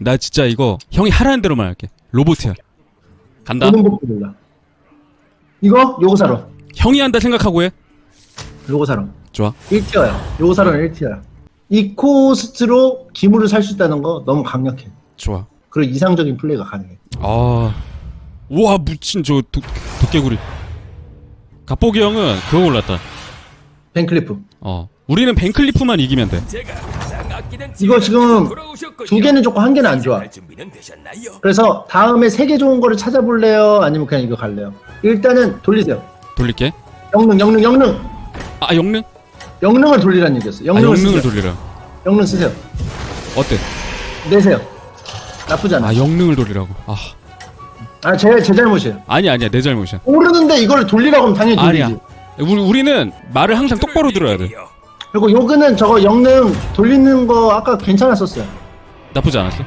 나 진짜 이거 형이 하라는 대로만 할게. 로봇이야. 간다. 오는 법도 몰라. 이거 요거 사러. 형이 한다 생각하고 해. 요거 사러. 좋아. 1티어야. 요거 사러는 1티어야. 이 코스트로 기물을 살 수 있다는 거 너무 강력해. 좋아. 그리고 이상적인 플레이가 가능해. 아. 우와, 미친 저 도, 도깨구리. 갑보기 형은 그거 골랐다. 벤클리프. 어. 우리는 벤클리프만 이기면 돼. 이거 지금 두 개는 좋고 한 개는 안 좋아. 그래서 다음에 세 개 좋은 거를 찾아볼래요? 아니면 그냥 이거 갈래요? 일단은 돌리세요. 돌릴게. 영능, 영능, 영능! 아, 영능? 영능을 돌리라는 얘기였어. 아, 영능을 영능을 쓰세요. 돌리라. 영능 쓰세요. 어때? 내세요. 나쁘지 않아. 아, 영능을 돌리라고. 아. 아, 제, 제 잘못이에요. 아니야, 아니야. 내 잘못이야. 모르는데 이걸 돌리라고 하면 당연히 돌리지. 아니야. 우리, 우리는 말을 항상 똑바로 들어야 돼. 그리고 요거는 저거 영능 돌리는 거 아까 괜찮았었어요. 나쁘지 않았어?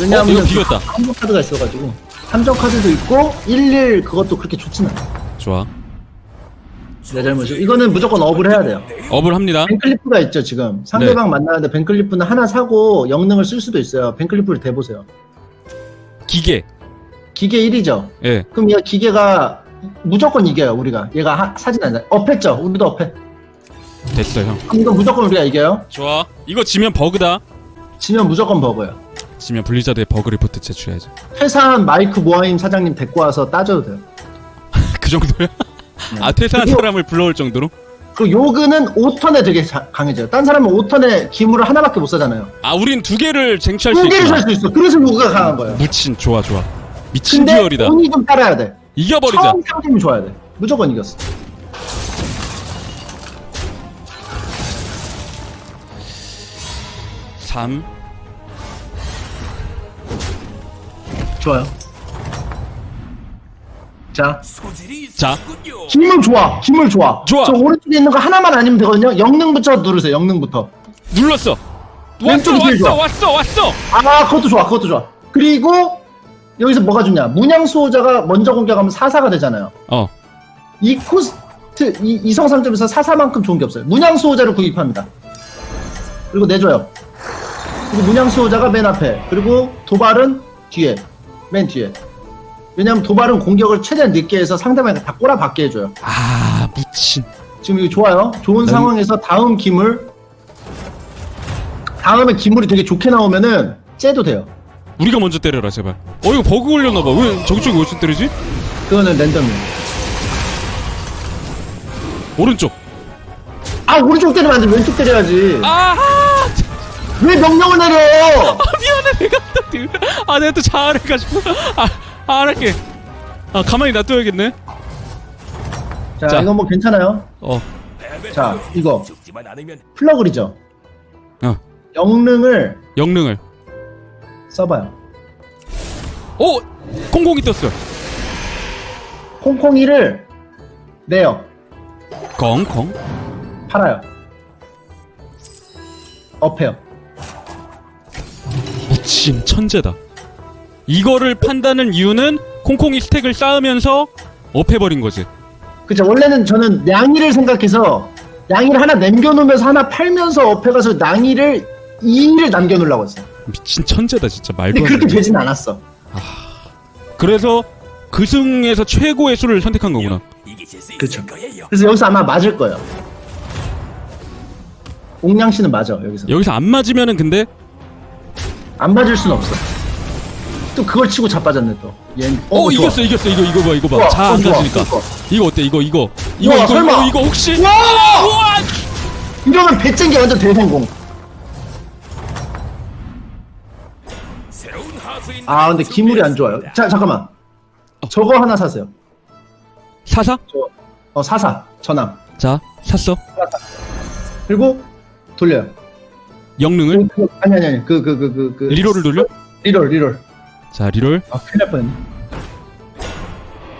왜냐하면 어, 이거 비겼다. 함정 카드가 있어가지고 함정 카드도 있고 11 그것도 그렇게 좋진 않아. 좋아. 내 잘못이요. 이거는 무조건 업을 해야 돼요. 업을 합니다. 벤클리프가 있죠 지금 네. 상대방 만나는데 벤클리프는 하나 사고 영능을 쓸 수도 있어요. 벤클리프를 대보세요. 기계. 기계 1이죠. 예. 그럼 얘 기계가 무조건 이겨요 우리가. 얘가 하, 사진 안 돼. 업했죠. 우리도 업해. 됐어, 형. 그럼 이거 무조건 우리가 이겨요. 좋아. 이거 지면 버그다. 지면 무조건 버거요. 지면 블리자드의 버그 리포트 제출해야지. 회사한 마이크 모아임 사장님 데리고 와서 따져도 돼요. 그 정도야? 아, 퇴사한 그리고- 사람을 불러올 정도로? 그리고 요그는 5턴에 되게 자- 강해져요. 딴 사람은 5턴에 기물을 하나밖에 못 사잖아요. 아, 우린 두 개를 쟁취할 수 두 개를 있구나. 살수 있어. 그래서 요그가 강한 거예요. 무친, 좋아, 좋아. 미친 근데 듀얼이다. 운이 좀 따라야 돼. 이겨버리자. 처음 상점이 좋아야 돼. 무조건 이겼어. 삼. 좋아요. 자, 자. 기물 좋아. 기물 좋아. 좋아. 저 오른쪽에 있는 거 하나만 아니면 되거든요. 영능부터 누르세요. 영능부터. 눌렀어. 왔어, 왼쪽이 제일 왔어, 좋아. 왔어, 왔어. 아, 그것도 좋아. 그것도 좋아. 그리고 여기서 뭐가 좋냐? 문양 수호자가 먼저 공격하면 사사가 되잖아요. 어. 이 코스트 이 이성 상점에서 사사만큼 좋은 게 없어요. 문양 수호자를 구입합니다. 그리고 내줘요. 그리고 문양 수호자가 맨 앞에. 그리고 도발은 뒤에. 맨 뒤에. 왜냐면 도발은 공격을 최대한 늦게 해서 상대방이 다 꼬라박게 해줘요. 아, 무친. 지금 이거 좋아요. 좋은 난- 상황에서 다음 기물 다음에 기물이 되게 좋게 나오면은 째도 돼요. 우리가 먼저 때려라, 제발. 어, 이거 버그 걸렸나봐. 왜 저기 쪽이 어디서 때리지? 그거는 랜덤이에요. 오른쪽. 아 오른쪽 때리면 안 돼. 왼쪽 때려야지. 아, 왜 명령을 내려? 미안해, 내가 또, 아, 내가 또 잘해가지고. 아, 아, 안 할게. 아, 가만히 놔둬야겠네. 자, 자. 이건 뭐 괜찮아요. 어, 자, 이거 플러그리죠. 어. 영능을 영능을. 써봐요. 오! 콩콩이 떴어. 콩콩이를 내요. 콩콩. 팔아요. 업해요. 무침 천재다. 이거를 판다는 이유는 콩콩이 스택을 쌓으면서 업해버린 거지. 그죠? 원래는 저는 양이를 생각해서 양이를 하나 남겨놓으면서 하나 팔면서 업해가서 낭이를 2를 남겨놓으려고 했어요. 미친 천재다 진짜 말도 근데 안 그렇게 돼. 되진 않았어. 그래서 그 승에서 최고의 수를 선택한 거구나. 그쵸. 그래서 여기서 아마 맞을 거예요. 옥양 씨는 맞아 여기서. 여기서 안 맞으면은 근데 안 맞을 순 없어. 또 그걸 치고 자빠졌네 또. 얘. 어, 좋아. 이겼어 이겼어 이거 이거 봐 이거 좋아, 봐. 자 어, 안 좋아, 가지니까. 좋아. 이거 어때 이거 이거 이거 우와, 이거 설마. 이거, 이거 혹시 와! 우와! 이러면 배짱기 완전 대성공. 아 근데 기물이 안 좋아요. 자 잠깐만. 저거 하나 사세요. 사사? 저, 어 사사 전함. 자 샀어. 그리고 돌려요. 영능을 그, 그, 아니 아니 아니 그 그 그 그 그, 리롤을 돌려? 리롤 리롤. 자 리롤. 아 큰일 날 뻔했네.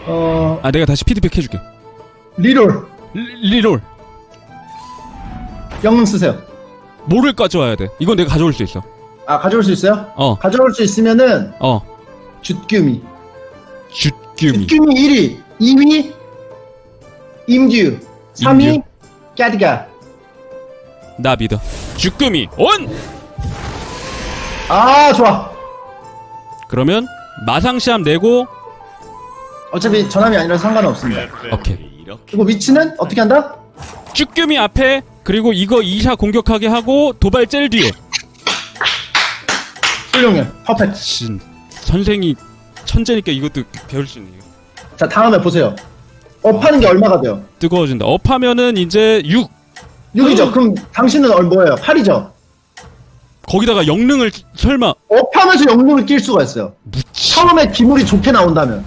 어 아 내가 다시 피드백 해줄게. 리롤 리, 리롤. 영능 쓰세요. 뭐를 가져와야 돼? 이건 내가 가져올 수 있어. 아 가져올 수 있어요? 어 가져올 수 있으면은 어. 죗규미. 죗규미. 죗규미 1위, 2위 임규, 3위 임규. 까디가. 나 믿어. 쭈꾸미 온. 아 좋아 그러면 마상시함 내고 어차피 전함이 아니라서 상관없습니다 오케이 그리고 위치는 어떻게 한다? 쭈꾸미 앞에 그리고 이거 2샤 공격하게 하고 도발 젤 뒤에 훌륭해. 퍼펙트. 진 선생이 천재니까 이것도 배울 수 있네요. 자 다음에 보세요. 업 하는 게 얼마가 돼요? 뜨거워진다. 업하면은 이제 6 6이죠. 그럼 당신은 얼 뭐예요? 8이죠? 거기다가 영능을 설마. 업하면서 영웅을 낄 수가 있어요. 무치. 처음에 기물이 좋게 나온다면.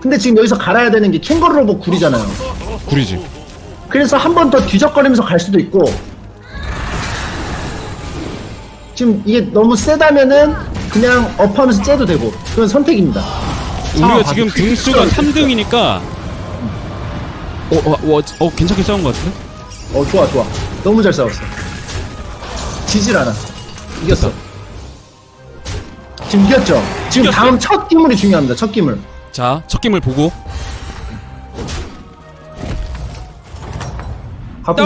근데 지금 여기서 갈아야 되는 게 캥거루 로봇 굴이잖아요. 구리지. 그래서 한 번 더 뒤적거리면서 갈 수도 있고 지금 이게 너무 세다면은 그냥 업하면서 째도 되고 그건 선택입니다. 우리가 아, 지금 등수가 크게 3등이니까 어, 어, 어, 어, 괜찮게 싸운 것 같은데? 어 좋아 좋아. 너무 잘 싸웠어. 지질 않아. 이겼어. 지금 이겼죠? 지금 이겼어요. 다음 첫 기물이 중요합니다 첫 기물. 자, 첫 김을 보고. 가끔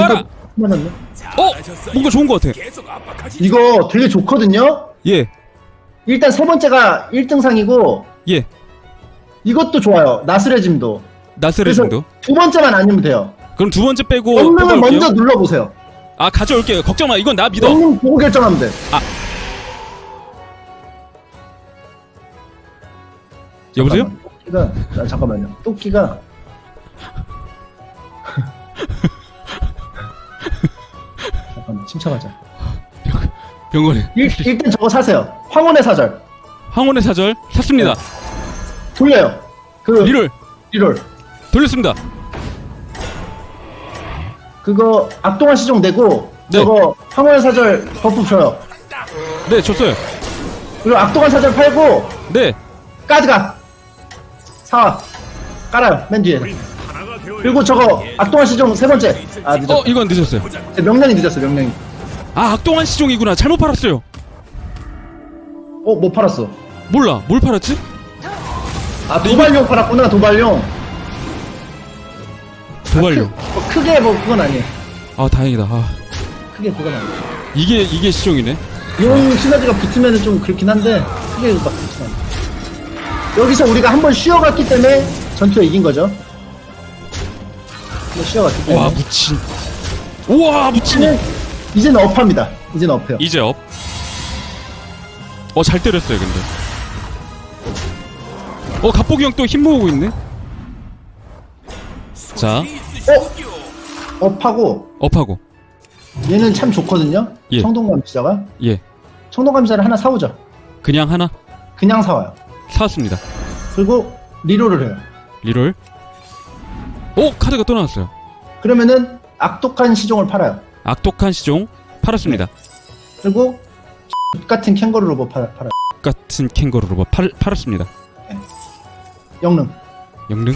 맞았네 어? 뭔가 좋은 것 같아. 이거 되게 좋거든요? 예, 일단 세 번째가 1등상이고 예. 이것도 좋아요. 나스레짐도. 나스레 그래서 정도 두 번째만 아니면 돼요. 그럼 두 번째 빼고 뽑아올게요. 먼저 눌러보세요. 아 가져올게요. 걱정 마. 이건 나 믿어. 영능 보고 결정하면 돼. 여보세요? 토끼가 아, 잠깐만요. 토끼가 잠깐만 침착하자. 병 원에. 일, 일단 저거 사세요. 황혼의 사절. 황혼의 사절? 샀습니다. 돌려요. 그 리롤. 리롤. 돌렸습니다. 그거 악동한 시종 내고 네. 저거 황혼의 사절 버프 줘요. 네 줬어요. 그리고 악동한 사절 팔고 네. 까드가. 사 깔아요. 맨 뒤에 그리고 저거 악동한 시종 세 번째. 아 늦었다. 어, 이건 늦었어요. 명령이 늦었어 명령이. 아 악동한 시종이구나. 잘못 팔았어요. 어못 팔았어? 몰라. 뭘 팔았지? 아 도발용 팔았구나 도발용. 도발료 크, 뭐 크게 뭐 그건 아니에요. 아 다행이다. 아, 크게 그건 아니에요. 이게 이게 시종이네. 용 시너지가 붙으면 좀 그렇긴 한데 크게 막 그렇진 않아요. 여기서 우리가 한번 쉬어갔기 때문에 전투에 이긴 거죠 한번 쉬어갔기 때문에 와 무친 우와 무친이 이제는 이제는 업합니다 이제는 업해요 이제 업. 어, 잘 때렸어요, 근데. 어, 갑복이 형또 힘 모으고 있네? 자, 어? 업하고 업하고. 얘는 참 좋거든요 예. 청동감시자가 예. 청동감시자를 하나 사오죠 그냥 하나 그냥 사와요 사왔습니다. 그리고 리롤을 해요 리롤. 오, 카드가 또 나왔어요. 그러면은 악독한 시종을 팔아요 악독한 시종 팔았습니다. 그리고 X 같은 캥거루 로봇 팔, 팔아요 같은 캥거루 로봇 팔, 팔았습니다. 영능 영능.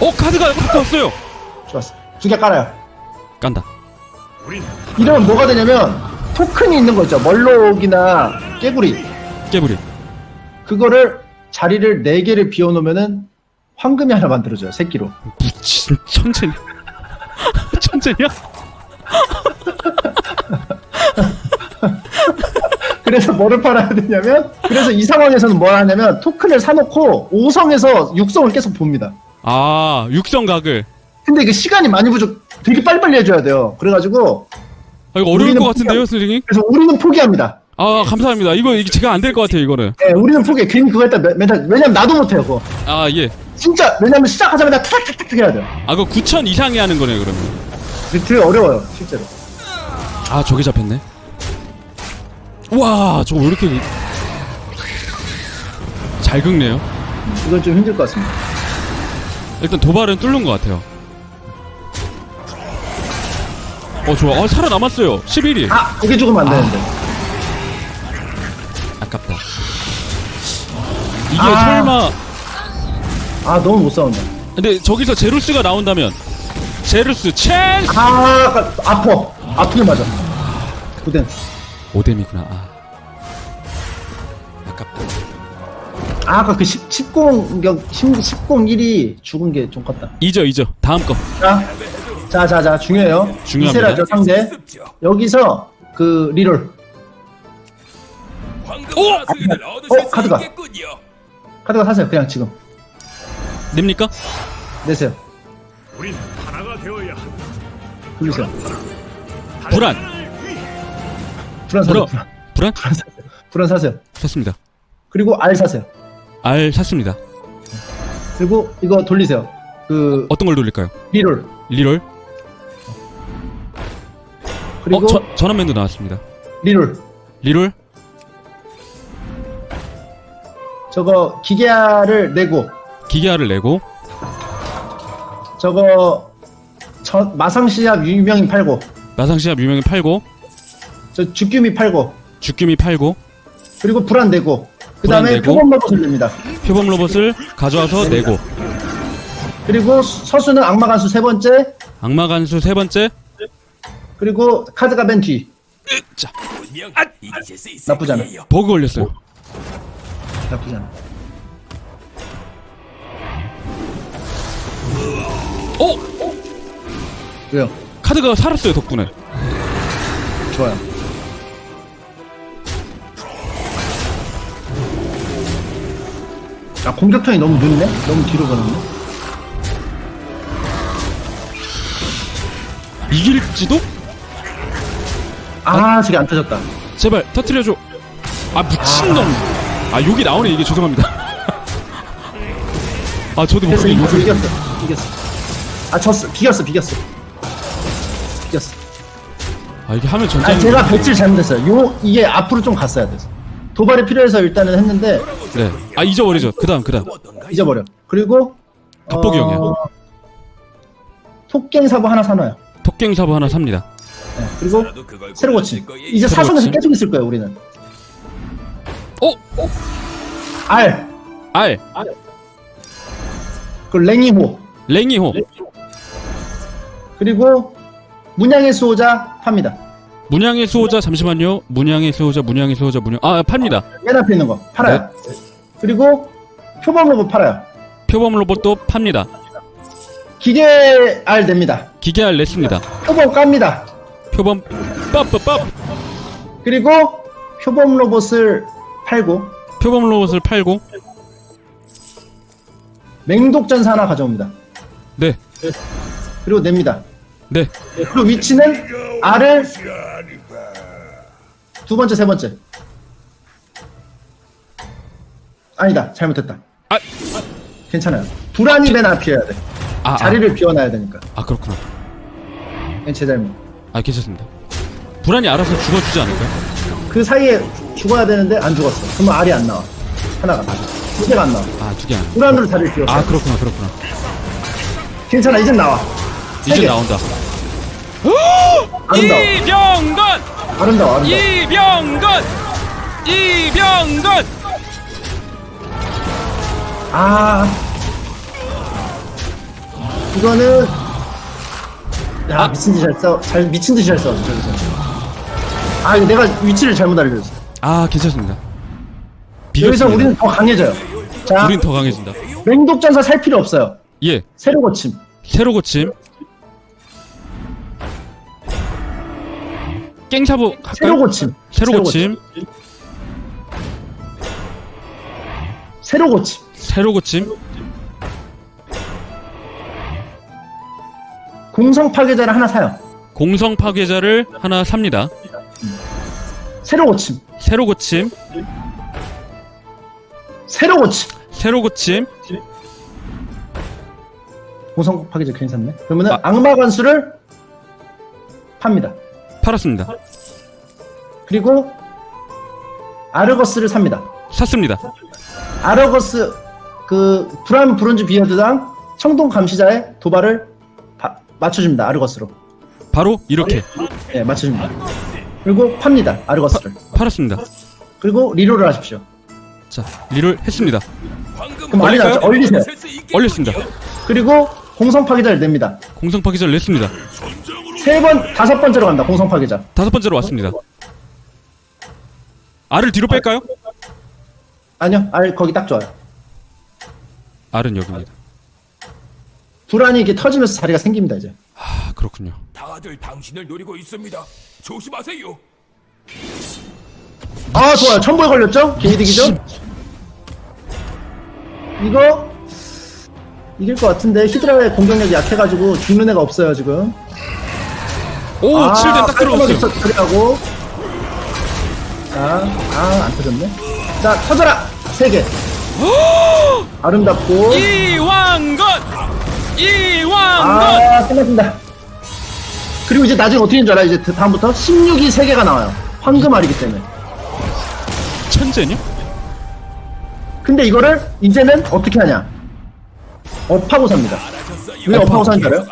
오, 카드가 바뀌었어요. 좋았어 두 개 깔아요 깐다. 이러면 뭐가 되냐면 토큰이 있는 거 있죠 멀록이나 깨구리 깨부리. 그거를 자리를 네 개를 비워놓으면은 황금이 하나 만들어져요 새끼로 무친 천재냐? 천재냐? 그래서 뭐를 팔아야 되냐면 그래서 이 상황에서는 뭘 하냐면 토큰을 사놓고 5성에서 6성을 계속 봅니다 아, 육성각을. 근데 이게 시간이 많이 부족 되게 빨리빨리 해줘야 돼요 그래가지고 아, 이거 어려울 우리는 것 같은데요, 선생님? 그래서 우리는 포기합니다 아, 감사합니다. 이거, 이게 제가 안 될 것 같아요, 이거는. 예, 우리는 포기해 괜히 그거 했다 맨- 맨날 왜냐면 나도 못해요 그거 아, 예. 진짜 왜냐면 시작하자마자 탁탁탁탁 해야 돼요 아, 그거 9천 이상이 하는 거네, 그러면. 그게 되게 어려워요 실제로 아, 저게 잡혔네. 우와, 저거 왜 이렇게. 잘 긁네요. 이건 좀 힘들 것 같습니다 일단 도발은 뚫는 것 같아요. 어, 좋아. 아, 살아남았어요. 11위. 아 고개 죽으면 안 되는데 아깝다. 이게 아. 설마. 아 너무 못 싸운다 근데 저기서 제루스가 나온다면. 제루스, 첸스! 아 아까 아파 아프게 맞아 고된 오뎀이구나. 아. 아깝다. 아 아까 그 10, 10공격 10, 10공 1이 죽은 게 좀 컸다 잊어, 잊어. 다음 거. 자 자 자 자 중요해요. 중요합니다. 이세라죠 상대. 여기서 그 리롤 황금 오! 하수인을 어, 얻으실 수 카드가. 있겠군요. 카드가 사세요. 그냥 지금 냅니까? 내세요. 우린 하나가 되어야 한다. 돌리세요. 불안. 불안 사세요. 불안. 불안. 불안? 불안 사세요. 샀습니다. 그리고 알 사세요. 알 샀습니다. 그리고 이거 돌리세요. 그 어떤 걸 돌릴까요? 리롤 리롤? 그리고 어, 저, 전원맨도 나왔습니다. 리롤 리롤? 저거 기계알을 내고. 기계알을 내고? 저거 저 마상시합 유명인 팔고. 마상시합 유명인 팔고? 저 죽규미 팔고. 죽규미 팔고? 그리고 불안 내고. 그 다음에 내고. 표범 로봇을 냅니다. 표범 로봇을 가져와서 내고. 그리고 수- 서수는 악마 간수 세 번째. 악마 간수 세 번째? 그리고 카드가 맨 뒤. 자. 나쁘지 않아. 버그 걸렸어요. 나쁘지 않아. 어? 왜요? 카드가 살았어요 덕분에. 좋아요. 아 공격 턴이 너무 늦네? 너무 뒤로 가는데? 이길지도? 아 저게 안 터졌다. 제발 터트려줘. 아 미친놈. 아 욕이 나오네 이게 죄송합니다. 아 저도 모르게 이겼어 욕을. 이겼어 이겼어. 아 졌어 비겼어 비겼어. 비겼어. 아 이게 하면 아 전쟁이. 제가 배치를 잘못했어요. 요 이게 앞으로 좀 갔어야 돼서. 도발이 필요해서 일단은 했는데 네. 아 잊어버리죠. 그다음 그다음. 잊어버려. 그리고 돋보기 형이야. 토깽 사부 하나 사놔요. 덕갱 사부 하나 삽니다. 네, 그리고 새로. 거예요. 이제 새로 사선에서? 계속 있을 거예요 우리는. 어? 알. 알. 그 랭이호. 랭이호. 그리고 문양의 수호자 팝니다. 문양의 수호자 잠시만요. 문양의 수호자 문양의 수호자 문양. 아 팝니다. 맨 앞에 있는 거 팔아요. 그리고 표범 로봇 팔아요. 표범 로봇도 팝니다. 기계 알 냅니다. 기계 알 냈습니다. 표범 깝니다. 표범 빠빠빠. 그리고 표범 로봇을 팔고 표범 로봇을 팔고 맹독전사 하나 가져옵니다. 네. 그리고 냅니다. 네. 그리고 위치는 알을 두 번째, 세 번째. 아니다, 잘못했다. 아, 괜찮아요. 불안이 맨 앞이어야 돼. 아, 아, 자리를 비워놔야 되니까. 아 그렇구나. 그냥 제 잘못. 아 괜찮습니다. 불안이 알아서 죽어주지 않을까요? 그 사이에 죽어야 되는데 안 죽었어. 그러면 알이 안 나와. 하나가. 두 개가 안 나와. 아 두 개 안. 불안으로 자리를 비웠어. 아 그렇구나 그렇구나. 괜찮아, 이젠 나와. 세 이제 개. 나온다. 아름다워. 이병건, 아름다워, 아름다워. 이병건, 이병건. 아. 이거는 야 아. 미친 듯이 잘 써. 잘 미친 듯이 잘 써. 저기서. 아 이거 내가 위치를 잘못 알려줬어. 아 괜찮습니다. 여기서 비겼습니다. 우리는 더 강해져요. 자, 우린 더 강해진다. 맹독 전사 살 필요 없어요. 예, 새로 고침. 새로 고침. 할까요? 새로 고침. 새로 고침. 새로 고침. 새로 고침. 공성 파괴자를 하나 사요. 공성 파괴자를 하나 삽니다. 새로 고침. 새로 고침. 새로 고침. 새로 고침. 공성 파괴자 괜히 샀네. 그러면은 아. 악마 관수를 팝니다. 팔았습니다. 그리고 아르거스를 삽니다. 샀습니다. 아르거스 그 불안 브론즈 비어드당 청동 감시자의 도발을 바- 맞춰줍니다. 아르거스로. 바로 이렇게 예, 맞춰줍니다. 그리고 팝니다. 아르거스를. 팔았습니다. 그리고 리롤을 하십시오. 자, 리를 했습니다. 그럼 얼릴까요? 나죠? 얼리세요. 얼렸습니다. 그리고 공성 파괴자를 냅니다. 공성 파괴자를 냈습니다. 세 번, 다섯 번째로 간다. 공성 파괴자. 다섯 번째로 왔습니다. 알을 뒤로 뺄까요? 아니요, 알 거기 딱 좋아요. 알은 여기입니다. 불안이 이렇게 터지면서 자리가 생깁니다 이제. 아 그렇군요. 다들 당신을 노리고 있습니다. 조심하세요. 아 좋아요. 천보에 걸렸죠? 개이득이죠? 이거 이길 것 같은데 히드라의 공격력이 약해가지고 죽는 애가 없어요 지금. 오 7대 딱 들어갔어요. 처리하고. 자, 아안 터졌네. 자 터져라 세 개. 아름답고. 이왕건 이왕건 아 끝났습니다. 그리고 이제 나중에 어떻게 되는 줄 알아? 이제 다음부터 16이 3개가 나와요. 황금알이기 때문에. 천재냐? 근데 이거를 이제는 어떻게 하냐? 업하고 삽니다. 왜 업하고 사는 줄 알아요?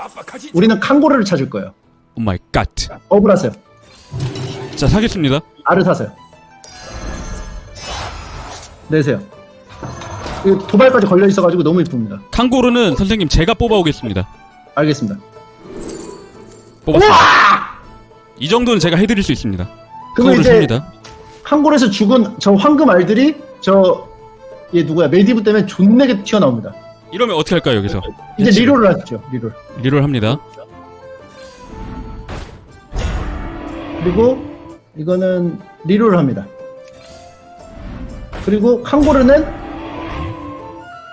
우리는 칸고르를 찾을 거예요. 오 마이 갓. 업을 하세요. 자 사겠습니다. 알을 사세요. 내세요. 이 도발까지 걸려 있어가지고 너무 이쁩니다. 칸고르는 선생님 제가 뽑아오겠습니다. 알겠습니다. 뽑았습니다. 이 정도는 제가 해드릴 수 있습니다. 그러면 칸고르 이제 삽니다. 칸고르에서 죽은 저 황금 알들이 저 얘 누구야 메디브 때문에 존내게 튀어나옵니다. 이러면 어떻게 할까요 여기서? 이제 리롤을 하시죠. 리롤. 리롤 합니다. 그리고 이거는 리롤을 합니다. 그리고 칸고르는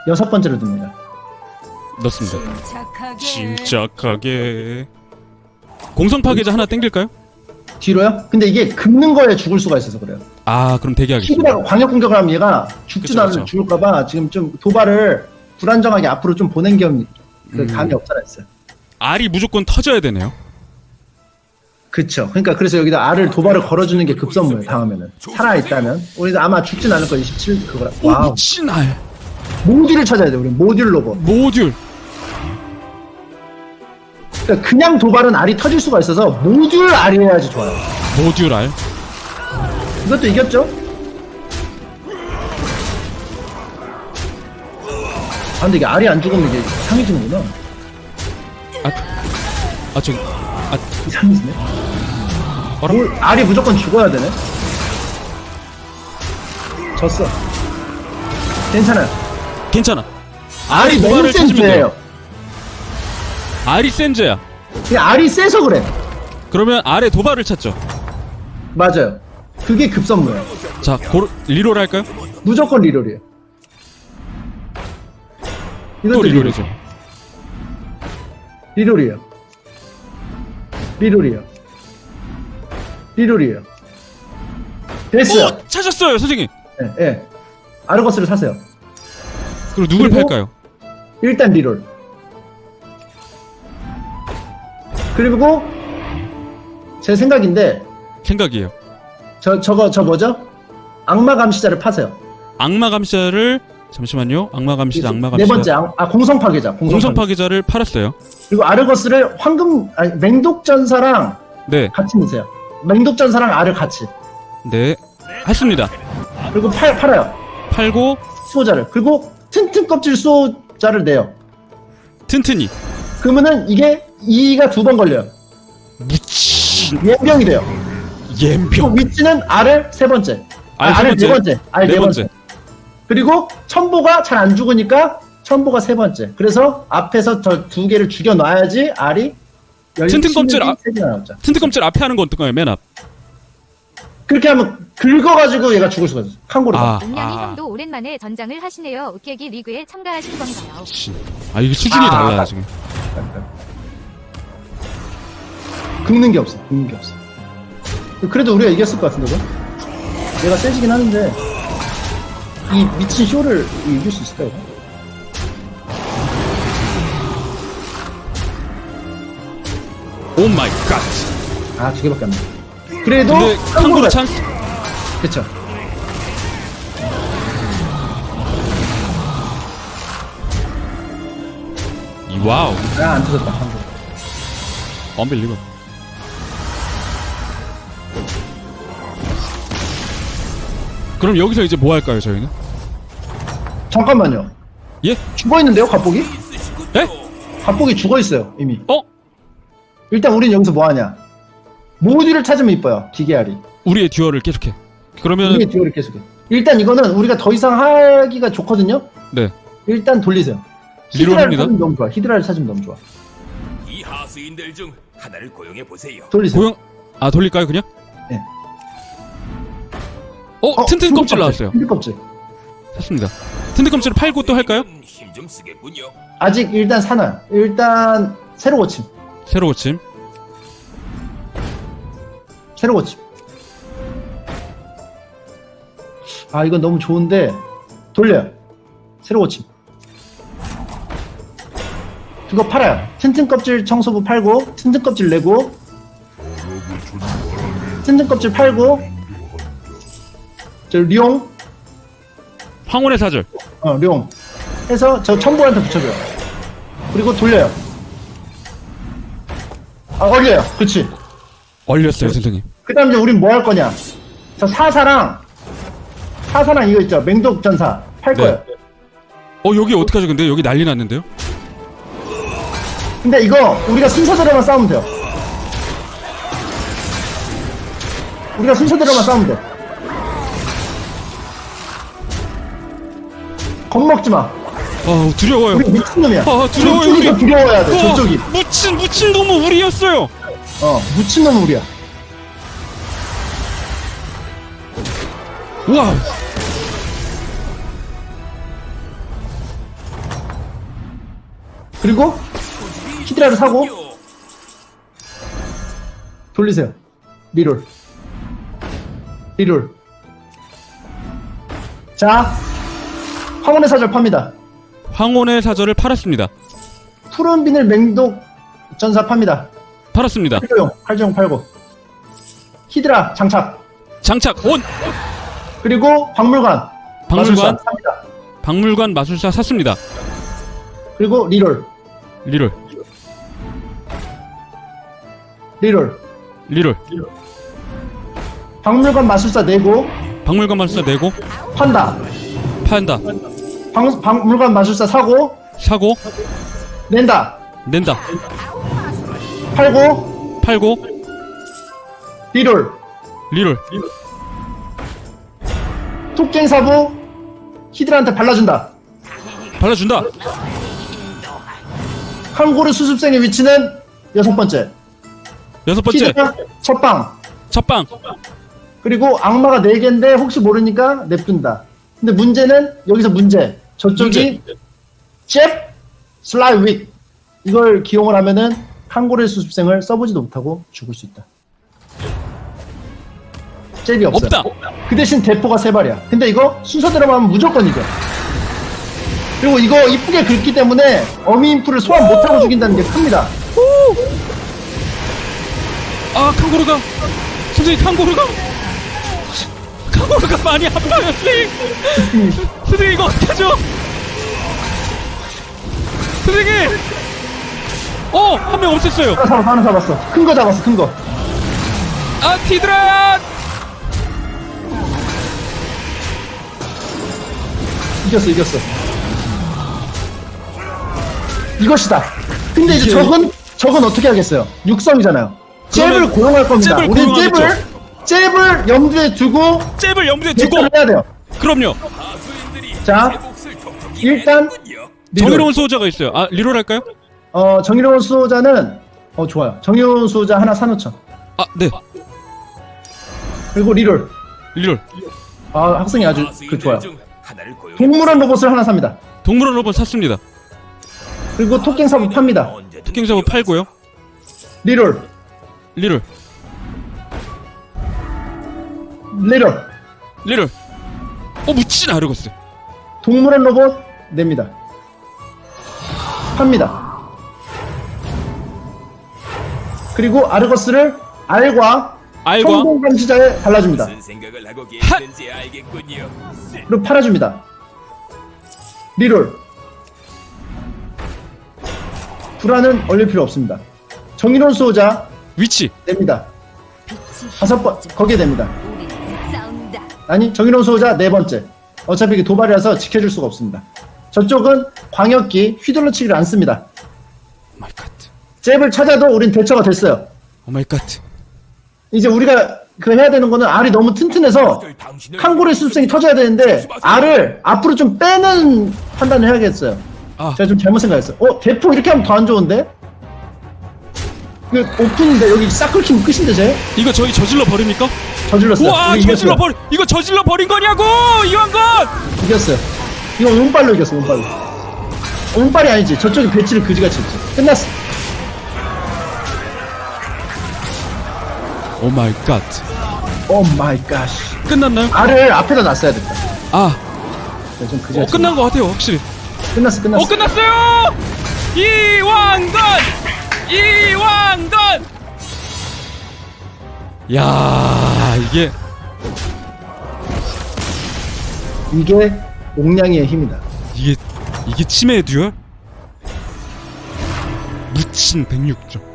여섯 번째로 듭니다. 넣습니다. 침착하게 침착하게. 공성 파괴자 하나 땡길까요? 뒤로요? 근데 이게 긁는 거에 죽을 수가 있어서 그래요. 아 그럼 대기하겠습니다. 히드라가 광역 공격을 하면 얘가 죽지도 그쵸, 그쵸. 죽을까봐 지금 좀 도발을 불안정하게 앞으로 좀 보낸 겸그 음. 감이 없잖아 있어요. 알이 무조건 터져야 되네요. 그쵸. 그러니까 그래서 여기다 알을 도발을 걸어주는 게 급선무예요. 다음에는 살아 있다면 우리도 아마 죽진 않을 거야. 27 그거라. 오 와우. 미친 알. 모듈을 찾아야 돼. 우리 모듈 로봇. 모듈. 그러니까 그냥 도발은 알이 터질 수가 있어서 모듈 알이 해야지 좋아요. 모듈 알. 이것도 이겼죠? 아 근데 이게 알이 안 죽으면 이게 상해지는구나. 아 저기 아 이상해지네. 어라? 뭘, 알이 무조건 죽어야 되네. 졌어. 괜찮아요. 괜찮아. 알이 너무 도발을 센 찾으면 돼요. 죄예요. 알이 센 죄야. 그냥 알이 세서 그래. 그러면 알의 도발을 찾죠. 맞아요. 그게 급선무예요. 자 고르, 리롤 할까요? 무조건 리롤이에요. 또 이것도 리롤이죠. 리롤이에요. 리롤이에요. 리롤이에요. 됐어요. 오 찾았어요 선생님. 예, 예. 아르거스를 사세요. 그럼 누굴 그리고- 팔까요? 일단 리롤. 그리고 제 생각인데 생각이에요. 저 저거 저 뭐죠? 악마 감시자를 파세요. 악마 감시자를 잠시만요. 악마 감시자, 악마 네 감시자. 번째 악- 아 공성 파괴자. 공성, 공성 파괴자. 파괴자를 팔았어요. 그리고 아르거스를 황금 아니 맹독 전사랑 네, 같이 넣으세요. 맹독 전사랑 알을 같이. 네, 했습니다. 그리고 팔 팔아요. 팔고 수호자를. 그리고 껍질 수호자를 내요. 튼튼히 그러면은 이게 2가 두 번 걸려요. 무친 예병이 돼요. 옌병. 위치는 알을 세 번째. 알 아, 세 알을 번째. 네 번째. 알 네 네 번째. 그리고 첨보가 잘 안 죽으니까 첨보가 세 번째. 그래서 앞에서 저 두 개를 죽여 놔야지 알이 튼튼 껍질 아- 세개. 튼튼 껍질 앞에 하는 건 어떨까요? 맨 앞. 그렇게 하면 긁어가지고 얘가 죽을 수가 있어. 칸고르가. 아, 은양이 아, 형도 오랜만에 전장을 하시네요. 웃깨기 리그에 참가하신 건가요? 진. 아 이게 수준이 아, 달라요 아. 지금. 긁는 게 없어. 긁는 게 없어. 그래도 우리가 이겼을 것 같은데, 뭐? 얘가 세지긴 하는데, 이 미친 쇼를 이길 수 있을까, 이거? 오 마이 갓. 아, 두 개밖에 안 돼. 그래도, 근데 칸고르 찬스. 그쵸. 이 와우. 아, 안 터졌다, 칸고르. 언빌리버. 그럼 여기서 이제 뭐 할까요, 저희는? 잠깐만요. 예? 죽어있는데요, 갑복이? 예? 갑복이 죽어있어요, 이미. 어? 일단 우린 여기서 뭐 하냐? 모듈을 찾으면 이뻐요, 기계알이. 우리의 듀얼을 계속해. 그러면 듀얼을 계속해. 일단 이거는 우리가 더 이상 하기가 좋거든요? 네. 일단 돌리세요. 히드라를 리롤합니다. 찾으면 너무 좋아. 히드라를 찾으면 너무 좋아. 이 하수인들 중 하나를 고용해 보세요. 돌리세요. 고용 아 돌릴까요 그냥? 네. 어, 어, 튼튼 껍질 나왔어요. 튼튼 껍질. 샀습니다. 튼튼 껍질을 팔고 또 할까요? 힘좀 쓰겠군요. 아직 일단 사놔요. 일단 새로 고침. 새로 고침. 새로 고침. 아 이건 너무 좋은데 돌려요. 새로 고침. 그거 팔아요. 튼튼 껍질 청소부 팔고 튼튼 껍질 내고 튼튼 껍질 팔고 저 룡, 황혼의 사절. 어 룡 해서 저 천보한테 붙여줘요. 그리고 돌려요. 아 얼려요. 그렇지. 얼렸어요 선생님. 그 다음 이제 우린 뭐 할 거냐? 저 사사랑 사사랑 이거 있죠. 맹독 전사 팔 네. 거예요. 어 여기 어떡하죠 근데 여기 난리 났는데요? 근데 이거 우리가 순서대로만 싸우면 돼요. 우리가 순서대로만 싸우면 돼. 겁먹지 마. 아 두려워요. 우리 미친놈이야. 아, 두려워요, 저쪽이 더 우리. 두려워야 돼. 어, 저쪽이. 묻힌 묻힌 놈은 우리였어요. 어, 미친놈은 우리야. 우와. 그리고 히드라를 사고 돌리세요. 리롤. 리롤. 자, 황혼의 사절 팝니다. 황혼의 사절을 팔았습니다. 푸른 비늘 맹독 전사 팝니다. 팔았습니다. 칼조용, 칼조용 팔고. 히드라 장착. 장착 온. 그리고 박물관. 박물관 마술사 삽니다. 박물관 마술사 샀습니다. 그리고 리롤. 리롤 리롤. 리롤. 박물관 마술사 내고 박물관 마술사 내고 판다. 판다. 박, 박물관 마술사 사고 사고 낸다. 낸다. 팔고 팔고 리롤. 리롤 토깽 사부 히드라한테 발라준다. 발라준다. 칸고르 수습생의 위치는 여섯 번째. 여섯 번째 첫방. 첫방 그리고 악마가 네 개인데 혹시 모르니까 냅둔다. 근데 문제는 여기서 문제. 저쪽이 잽 슬라이 윅 이걸 기용을 하면은 칸고르 수습생을 써보지도 못하고 죽을 수 있다. 잽이 없어. 없다. 그 대신 대포가 세 발이야. 근데 이거 순서대로 하면 무조건 이겨. 그리고 이거 이쁘게 긁기 때문에 어미 인프를 소환 못하고 죽인다는 게 큽니다. 아 칸고르가 선생님 칸고르가 칸고르가 많이 아파요 선생님 선생님 이거 어떡하죠 선생님 어한 명 없앴어요 하나 잡았어, 하나 잡았어. 큰 거 잡았어, 큰 거. 아 티드라 이겼어, 이겼어. 이것이다. 근데 이제 적은, 적은 어떻게 하겠어요? 육성이잖아요. 잽을 그러면 고용할 겁니다. 잽을 우리 고용하겠죠. 잽을, 잽을 염두에 두고 잽을 염두에 두고 대처를 해야 돼요. 그럼요 자, 일단. 리롤. 정의로운 수호자가 있어요 아 리롤 할까요 어, 정의로운 수호자는, 어, 좋아요. 정의로운 수호자 하나 사놓죠. 아 네 그리고 리롤. 리롤 아, 학생이 아주 그 하수인들 좋아요. 동물원 로봇을 하나 삽니다. 동물원 로봇 샀습니다 그리고 토깽 사부 팝니다. 사고 팔고요 리롤. 리롤 리롤. 리롤 어 묻진 아르거스 동물원 로봇 냅니다. 팝니다. 그리고 아르거스를 알과 알과 성공 감시자에 발라줍니다. 무슨 생각을 하고 핫! 계시는지 알겠군요. 그리고 팔아줍니다. 리롤. 불안은 얼릴 필요 없습니다. 정의로운 수호자 위치 냅니다. 다섯 번 거기에. 싸운다. 아니 정의로운 수호자 네 번째. 어차피 이게 도발이라서 지켜줄 수가 없습니다. 저쪽은 광역기 휘둘러치기를 안 씁니다. 오마이 갓 잽을 찾아도 우린 대처가 됐어요. 오마이 갓 이제 우리가 그 해야 되는 거는 알이 너무 튼튼해서 당신을 칸고르의 수습생이 터져야 되는데 알을 앞으로 좀 빼는 판단을 해야겠어요. 아. 제가 좀 잘못 생각했어요. 어 대포 이렇게 하면 더 안 좋은데? 이거 오픈인데 여기 사클 킹 끝인데 쟤 이거 저희 저질러 버립니까? 저질렀어요. 우와 이거 저질러 이겼어요. 버리 이거 저질러 버린 거냐고 이왕건 이겼어요. 이거 운빨로 이겼어 운빨로. 운빨이 아니지. 저쪽이 배치를 그지같이 했지. 끝났어. 오 마이 갓 오 마이 갓. 끝났나요? 알을 앞에다 놨어야 됐다. 아 네, 좀 어, 그지같이. 끝난 거 같아요 확실히 끝났어 끝났어. 어 끝났어요! 이왕건! 이왕건! 야 이게 이게 옥량이의 힘이다. 이게 이게 치매의 듀얼? 묻힌 106점